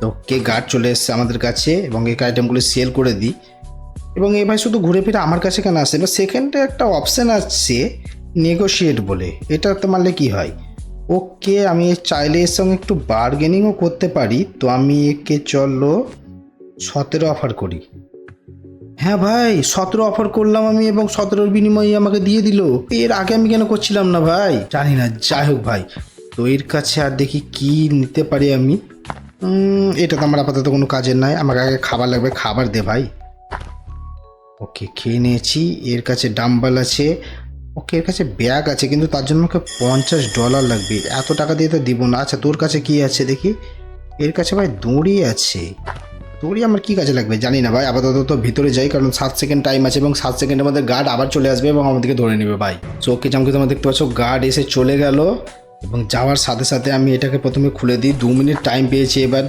তো কে গার্ড চলে এসছে আমাদের কাছে এবং এই আইটেমগুলো সেল করে দিই। এবং এ ভাই শুধু ঘুরে ফিরে আমার কাছে কেন আসে? এবার সেকেন্ডে একটা অপশান আসছে নেগোশিয়েট বলে। এটাতে মারলে কি হয়? ওকে আমি চাইলে এর সঙ্গে একটু বার্গেনিংও করতে পারি। তো আমি একে চলো সতেরো অফার করি। হ্যাঁ ভাই, সতেরো অফার করলাম আমি এবং সতেরোর বিনিময়ে আমাকে দিয়ে দিল। এর আগে আমি কেন করছিলাম না ভাই? জানি না, যাই হোক ভাই। তো এর কাছে আর দেখি কি নিতে পারি আমি। এটা তো আমার আপাতত কোনো কাজের নাই। আমাকে আগে খাবার লাগবে। খাবার দে ভাই। ওকে, খেয়ে নিয়েছি। এর কাছে ডাম্বাল আছে। ওকে, এর কাছে ব্যাগ আছে, কিন্তু তার জন্য আমাকে পঞ্চাশ ডলার লাগবে। এত টাকা দিয়ে তো দিব না। আচ্ছা তোর কাছে কি আছে দেখি? এর কাছে ভাই দড়ি আছে। দড়ি আমার কি কাজে লাগবে জানি না ভাই। আপাতত তো ভিতরে যাই, কারণ সাত সেকেন্ড টাইম আছে এবং সাত সেকেন্ডের মধ্যে গার্ড আবার চলে আসবে এবং আমাদেরকে ধরে নেবে ভাই। চোখকে চামকে তোমরা দেখতে পাচ্ছ? গার্ড এসে চলে গেল। এবং যাওয়ার সাথে সাথে আমি এটাকে প্রথমে খুলে দিই। দু মিনিট টাইম পেয়েছি এবার।